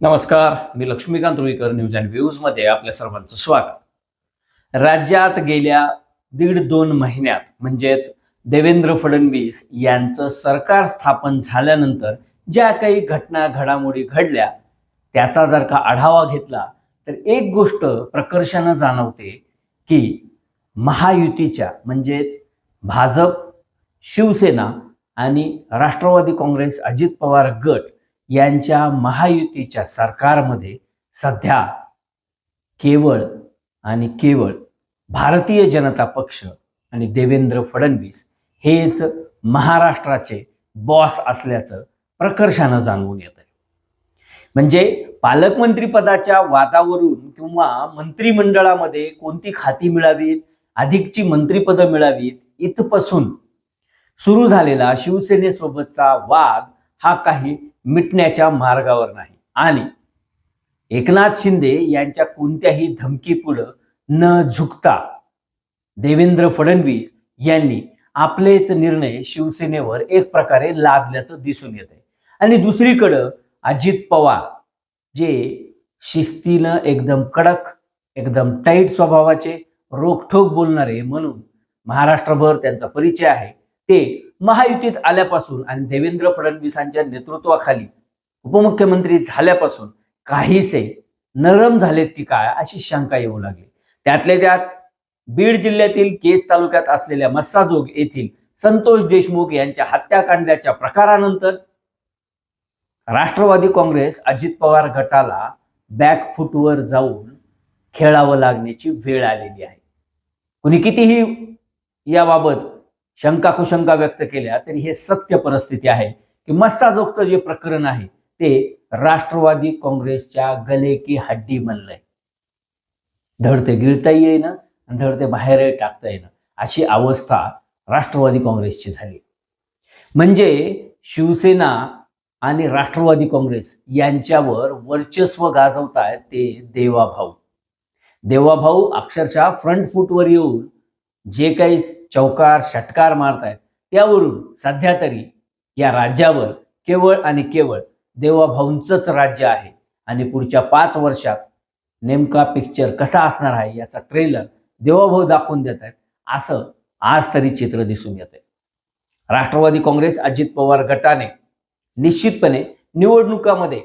नमस्कार मी Laxmikant Ruikar news and व्ह्यूजमध्ये आपल्या सर्वांचं स्वागत. राज्यात गेल्या दीड दोन महिन्यात म्हणजेच देवेंद्र फडणवीस यांचं सरकार स्थापन झाल्यानंतर ज्या काही घटना घडामोडी घडल्या त्याचा जर का आढावा घेतला तर एक गोष्ट प्रकर्षानं जाणवते की महायुतीच्या म्हणजेच भाजप शिवसेना आणि राष्ट्रवादी काँग्रेस अजित पवार गट यांच्या महायुतीच्या सरकारमध्ये सध्या केवळ आणि केवळ भारतीय जनता पक्ष आणि देवेंद्र फडणवीस हेच महाराष्ट्राचे बॉस असल्याचं प्रकर्षानं जाणवून येत आहे म्हणजे पालकमंत्री पदाच्या वादावरून किंवा मंत्रिमंडळामध्ये कोणती खाती मिळावीत अधिकची मंत्रिपदं मिळावीत इथपासून सुरू झालेला शिवसेनेसोबतचा वाद हा काही मिटण्याच्या मार्गावर नाही. आणि एकनाथ शिंदे यांच्या कोणत्याही धमकीपुढं न झुकता देवेंद्र फडणवीस यांनी आपलेच निर्णय शिवसेनेवर एक प्रकारे लादल्याचं दिसून येत आहे आणि दुसरीकडं अजित पवार जे शिस्तीनं एकदम कडक एकदम टाईट स्वभावाचे रोखठोक बोलणारे म्हणून महाराष्ट्रभर त्यांचा परिचय आहे. ते महायुतीत आल्यापासून आणि देवेंद्र फडणवीसांच्या नेतृत्वाखाली उपमुख्यमंत्री झाल्यापासून काहीसे नरम झालेत की काय अशी शंका येऊ लागली. त्यातल्या त्यात बीड जिल्ह्यातील केस तालुक्यात असलेल्या मस्साजोग येथील संतोष देशमुख यांच्या हत्याकांडाच्या प्रकारानंतर राष्ट्रवादी काँग्रेस अजित पवार गटाला बॅकफुटवर जाऊन खेळावं लागण्याची वेळ आलेली आहे. कुणी कितीही याबाबत शंका कुशंका व्यक्त केल्या तरी हे सत्य परिस्थिती आहे की मस्साजोगचं जे प्रकरण आहे ते राष्ट्रवादी काँग्रेसच्या गले की हड्डी बनलंय. धडते गिळता येईना आणि धडते बाहेरही टाकता येणं अशी अवस्था राष्ट्रवादी काँग्रेसची झाली. म्हणजे शिवसेना आणि राष्ट्रवादी काँग्रेस यांच्यावर वर्चस्व गाजवतायत ते देवाभाऊ. देवाभाऊ अक्षरशः फ्रंट फूटवर येऊन जे काही चौकार षटकार मारतायत त्यावरून सध्या तरी या राज्यावर केवळ आणि केवळ देवाभाऊंचंच राज्य आहे. आणि पुढच्या पाच वर्षात नेमका पिक्चर कसा असणार आहे याचा ट्रेलर देवाभाऊ दाखवून देत आहेत. असं आज तरी चित्र दिसून येत आहे. राष्ट्रवादी काँग्रेस अजित पवार गटाने निश्चितपणे निवडणुकामध्ये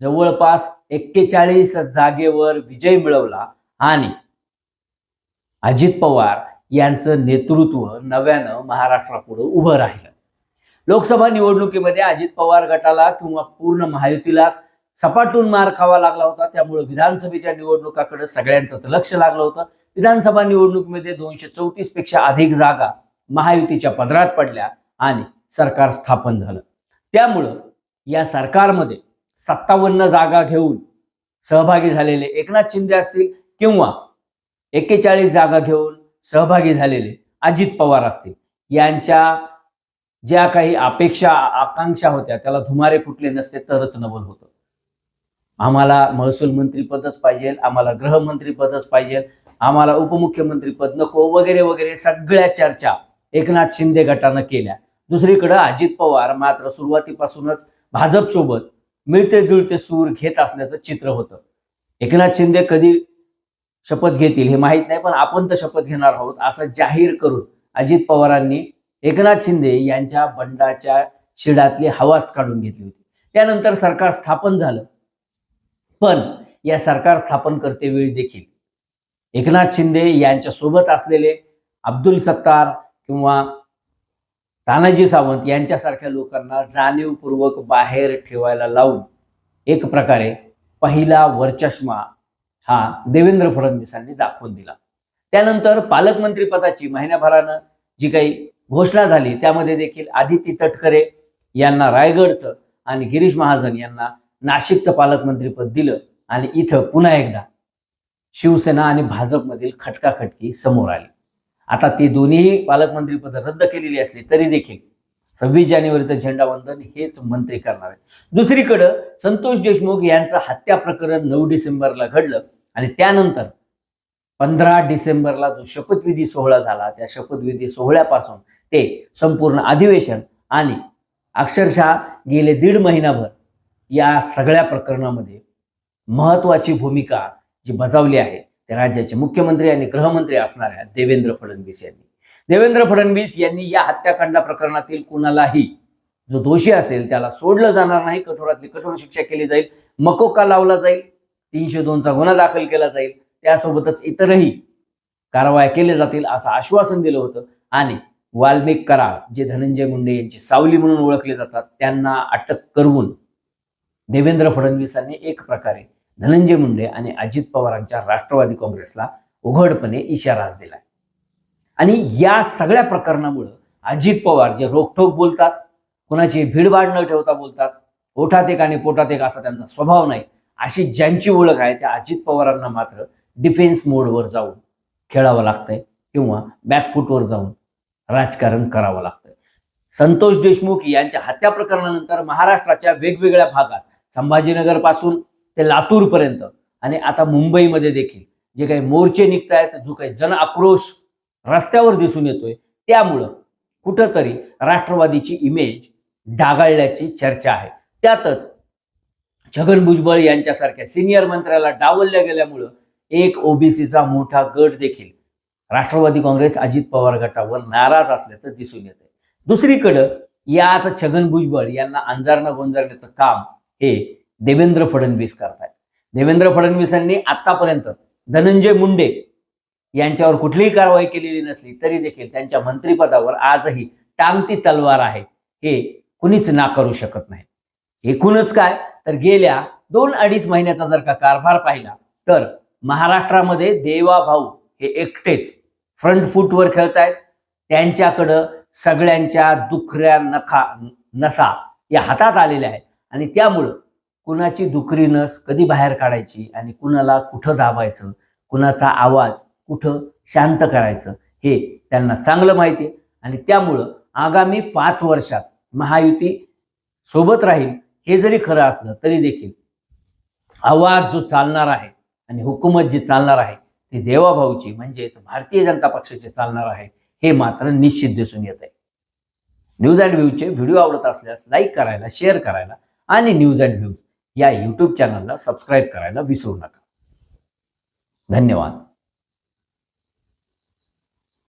जवळपास एक्केचाळीस जागेवर विजय मिळवला आणि अजित पवार यांचं नेतृत्व नव्यानं महाराष्ट्रापुढं उभं राहिलं. लोकसभा निवडणुकीमध्ये अजित पवार गटाला किंवा पूर्ण महायुतीला सपाटून मार खावा लागला होता. त्यामुळे विधानसभेच्या निवडणुकाकडे सगळ्यांचंच लक्ष लागलं होतं. विधानसभा निवडणुकीमध्ये दोनशे चौतीसपेक्षा अधिक जागा महायुतीच्या पदरात पडल्या आणि सरकार स्थापन झालं. त्यामुळं या सरकारमध्ये सत्तावन्न जागा घेऊन सहभागी झालेले एकनाथ शिंदे असतील किंवा एक्केचाळीस जागा घेऊन सहभागी झालेले अजित पवार असतील. यांच्या ज्या काही अपेक्षा आकांक्षा होत्या त्याला धुमारे फुटले नसते तरच नवल होतं. आम्हाला महसूल मंत्रीपदच पाहिजे आम्हाला गृहमंत्रीपदच पाहिजे आम्हाला उपमुख्यमंत्रीपद नको वगैरे वगैरे सगळ्या चर्चा एकनाथ शिंदे गटानं केल्या. दुसरीकडं अजित पवार मात्र सुरुवातीपासूनच भाजपसोबत मिळते जुळते सूर घेत असल्याचं चित्र होतं. एकनाथ शिंदे कधी शपथ घेतील हे माहीत नाही पण आपण तर शपथ घेणार आहोत असं जाहीर करून अजित पवारांनी एकनाथ शिंदे यांच्या बंडाच्या शिडातली हवाच काढून घेतली होती. त्यानंतर सरकार स्थापन झालं. पण या सरकार स्थापन करतेवेळी देखील एकनाथ शिंदे यांच्या सोबत असलेले अब्दुल सत्तार किंवा तानाजी सावंत यांच्यासारख्या लोकांना जाणीवपूर्वक बाहेर ठेवायला लावून एक प्रकारे पहिला वरचष्मा हा देवेंद्र फडणवीसांनी दाखवून दिला. त्यानंतर पालकमंत्री पदाची महिन्याभरानं जी काही घोषणा झाली त्यामध्ये देखील आदिती तटकरे यांना रायगडचं आणि गिरीश महाजन यांना नाशिकचं पालकमंत्रीपद दिलं आणि इथं पुन्हा एकदा शिवसेना आणि भाजपमधील खटकाखटकी समोर आली. आता ती दोन्ही पालकमंत्रीपद रद्द केलेली असली तरी देखील सव्वीस जानेवारीचं झेंडावंदन हेच मंत्री करणार आहेत. दुसरीकडं संतोष देशमुख यांचं हत्या प्रकरण नऊ डिसेंबरला घडलं आणि त्यानंतर पंधरा डिसेंबरला जो शपथविधी सोहळा झाला त्या शपथविधी सोहळ्यापासून ते संपूर्ण अधिवेशन आणि अक्षरशः गेले दीड महिनाभर या सगळ्या प्रकरणामध्ये महत्वाची भूमिका जी बजावली आहे ते राज्याचे मुख्यमंत्री आणि गृहमंत्री असणाऱ्या देवेंद्र फडणवीस यांनी. देवेंद्र फडणवीस यांनी या हत्याकांडा प्रकरणातील कुणालाही जो दोषी असेल त्याला सोडलं जाणार नाही कठोरातली कठोर शिक्षा केली जाईल मकोका लावला जाईल तीनशे दोनचा गुन्हा दाखल केला जाईल त्यासोबतच इतरही कारवाया केल्या जातील असं आश्वासन दिलं होतं. आणि वाल्मिक कराड जे धनंजय मुंडे यांची सावली म्हणून ओळखले जातात त्यांना अटक करून देवेंद्र फडणवीसांनी एक प्रकारे धनंजय मुंडे आणि अजित पवारांच्या राष्ट्रवादी काँग्रेसला उघडपणे इशाराच दिला आणि या सगळ्या प्रकरणामुळं अजित पवार जे रोखठोक बोलतात कुणाची भीडभाड न ठेवता बोलतात ओठात एक आणि पोटात एक असा त्यांचा स्वभाव नाही अशी ज्यांची ओळख आहे त्या अजित पवारांना मात्र डिफेन्स मोडवर जाऊन खेळावं लागतंय किंवा बॅकफूटवर जाऊन राजकारण करावं लागतंय. संतोष देशमुख यांच्या हत्या प्रकरणानंतर महाराष्ट्राच्या वेगवेगळ्या भागात संभाजीनगरपासून ते लातूरपर्यंत आणि आता मुंबईमध्ये देखील जे काही मोर्चे निघत आहेत जो काही जन आक्रोश रस्त्यावर दिसून येतोय. त्यामुळं कुठंतरी राष्ट्रवादीची इमेज डागाळल्याची चर्चा आहे. त्यातच छगन भुजबळ यांच्यासारख्या सिनियर मंत्र्याला डावलल्या गेल्यामुळं एक ओबीसीचा मोठा गट देखील राष्ट्रवादी काँग्रेस अजित पवार गटावर नाराज असल्याचं दिसून येत आहे दुसरीकडं यात छगन भुजबळ यांना अंजारणं गोंजारण्याचं काम हे देवेंद्र फडणवीस करतायत. देवेंद्र फडणवीसांनी आतापर्यंत धनंजय मुंडे यांच्यावर कुठलीही कारवाई केलेली नसली तरी देखील त्यांच्या मंत्रिपदावर आजही टांगती तलवार आहे. हे कुणीच नाकारू शकत नाही. एकूणच काय? तर गेल्या दोन अडीच महिन्याचा जर का कारभार पाहिला तर महाराष्ट्रामध्ये देवा भाऊ हे एकटेच फ्रंट फूटवर खेळतायत. त्यांच्याकडं सगळ्यांच्या दुखऱ्या नखा नसा या हातात आलेल्या आहेत. आणि त्यामुळं कुणाची दुखरी नस कधी बाहेर काढायची आणि कुणाला कुठं दाबायचं कुणाचा आवाज कुठं शांत करायचं हे त्यांना चांगलं माहिती आहे. आणि त्यामुळं आगामी पाच वर्षात महायुती सोबत राहील हे जरी खरं असलं तरी देखील आवाज जो चालणार आहे आणि हुकूमत जी चालणार आहे ती देवाभाऊची म्हणजेच भारतीय जनता पक्षाची चालणार आहे हे मात्र निश्चित दिसून येत आहे. न्यूज अँड व्ह्यूजचे व्हिडिओ आवडत असल्यास लाईक करायला शेअर करायला आणि न्यूज अँड व्ह्यूज या यूट्यूब चॅनलला सबस्क्राईब करायला विसरू नका. धन्यवाद.